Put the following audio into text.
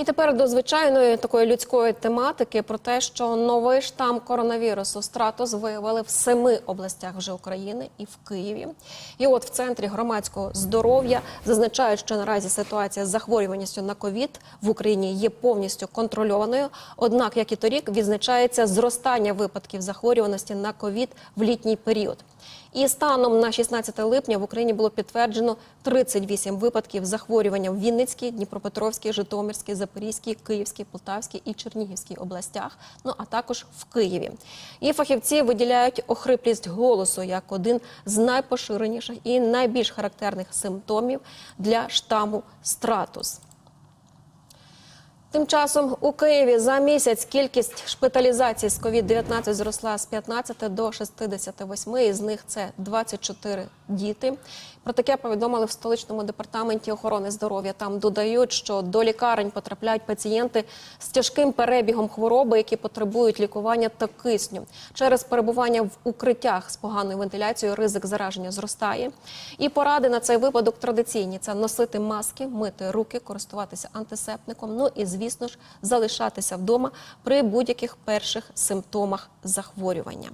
І тепер до звичайної такої людської тематики про те, що новий штам коронавірусу стратус виявили в семи областях вже України і в Києві. І от в центрі громадського здоров'я зазначають, що наразі ситуація з захворюваністю на ковід в Україні є повністю контрольованою. Однак, як і торік, відзначається зростання випадків захворюваності на ковід в літній період. І станом на 16 липня в Україні було підтверджено 38 випадків захворювання в Вінницькій, Дніпропетровській, Житомирській, Запорізькій, Київській, Полтавській і Чернігівській областях, ну а також в Києві. І фахівці виділяють охриплість голосу як один з найпоширеніших і найбільш характерних симптомів для штаму стратус. Тим часом у Києві за місяць кількість шпиталізацій з COVID-19 зросла з 15 до 68, із них це 24 діти. Про таке повідомили в столичному департаменті охорони здоров'я. Там додають, що до лікарень потрапляють пацієнти з тяжким перебігом хвороби, які потребують лікування та кисню. Через перебування в укриттях з поганою вентиляцією ризик зараження зростає. І поради на цей випадок традиційні: це носити маски, мити руки, користуватися антисептиком. Ну і звісно ж залишатися вдома при будь-яких перших симптомах захворювання.